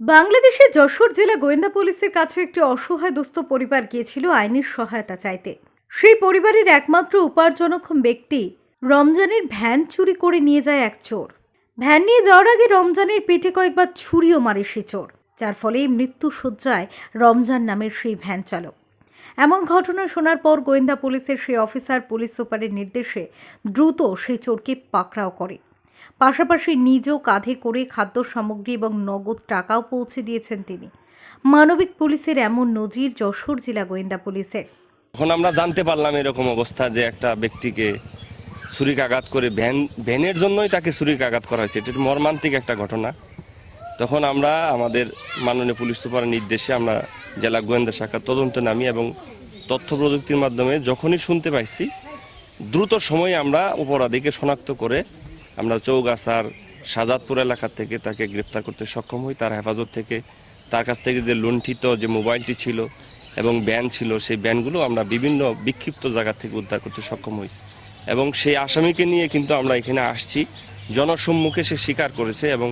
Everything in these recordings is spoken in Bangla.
বাংলাদেশের যশোর জেলা গোয়েন্দা পুলিশের কাছে একটি অসহায় দুস্থ পরিবার গিয়েছিল আইনের সহায়তা চাইতে। সেই পরিবারের একমাত্র উপার্জনক্ষম ব্যক্তি রমজানের ভ্যান চুরি করে নিয়ে যায় এক চোর। ভ্যান নিয়ে যাওয়ার আগে রমজানের পেটে কয়েকবার ছুরিও মারে সে চোর, যার ফলে মৃত্যু সজ্জায় রমজান নামের সেই ভ্যান চালক। এমন ঘটনা শোনার পর গোয়েন্দা পুলিশের সেই অফিসার পুলিশ সুপারের নির্দেশে দ্রুত সেই চোরকে পাকড়াও করে। পাশাপাশি নিজেও কাঁধে করে খাদ্য সামগ্রী এবং নগদ টাকাও পৌঁছে দিয়েছেন তিনি। মানবিক পুলিশের এমন নজির যশোর জেলা গোয়েন্দা পুলিশের। তখন আমরা জানতে পারলাম এরকম অবস্থা যে একটা ব্যক্তিকে ছুরিকাঘাত করে ভ্যান, ভ্যানের জন্যই তাকে ছুরিকাঘাত করা হয়েছে। এটা মর্মান্তিক একটা ঘটনা। তখন আমরা আমাদের মাননীয় পুলিশ সুপারের নির্দেশে আমরা জেলা গোয়েন্দা শাখা তদন্তে নামি এবং তথ্য প্রযুক্তির মাধ্যমে যখনই শুনতে পাইছি, দ্রুত সময়ে আমরা অপরাধীকে শনাক্ত করে আমরা চৌগাছার সাজাদপুর এলাকা থেকে তাকে গ্রেপ্তার করতে সক্ষম হই। তার হেফাজত থেকে তার কাছ থেকে যে লুণ্ঠিত যে মোবাইলটি ছিল এবং ব্যান ছিল, সেই ব্যানগুলো আমরা বিভিন্ন বিক্ষিপ্ত জায়গা থেকে উদ্ধার করতে সক্ষম হই। এবং সেই আসামিকে নিয়ে কিন্তু আমরা এখানে আসছি। জনসম্মুখে সে স্বীকার করেছে এবং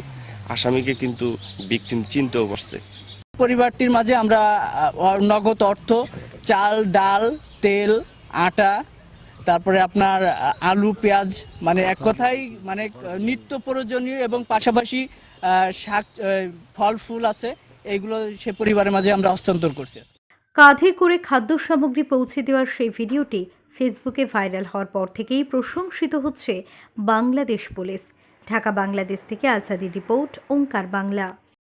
আসামিকে কিন্তু বিক্রিম চিনতেও পারছে। পরিবারটির মাঝে আমরা নগদ অর্থ, চাল, ডাল, তেল, আটা তারপরে আপনার আলু, পেঁয়াজ মানে এক কথাই মানে নিত্য প্রয়োজনীয় এবং পাশাপাশি শাক ফল, ফুল আছে এইগুলো সে পরিবারের মাঝে আমরা হস্তান্তর করছি। কাঁধে করে খাদ্য সামগ্রী পৌঁছে দেওয়ার সেই ভিডিওটি ফেসবুকে ভাইরাল হওয়ার পর থেকেই প্রশংসিত হচ্ছে বাংলাদেশ পুলিশ। ঢাকা বাংলাদেশ থেকে আলসাদি রিপোর্ট, ওঙ্কার বাংলা।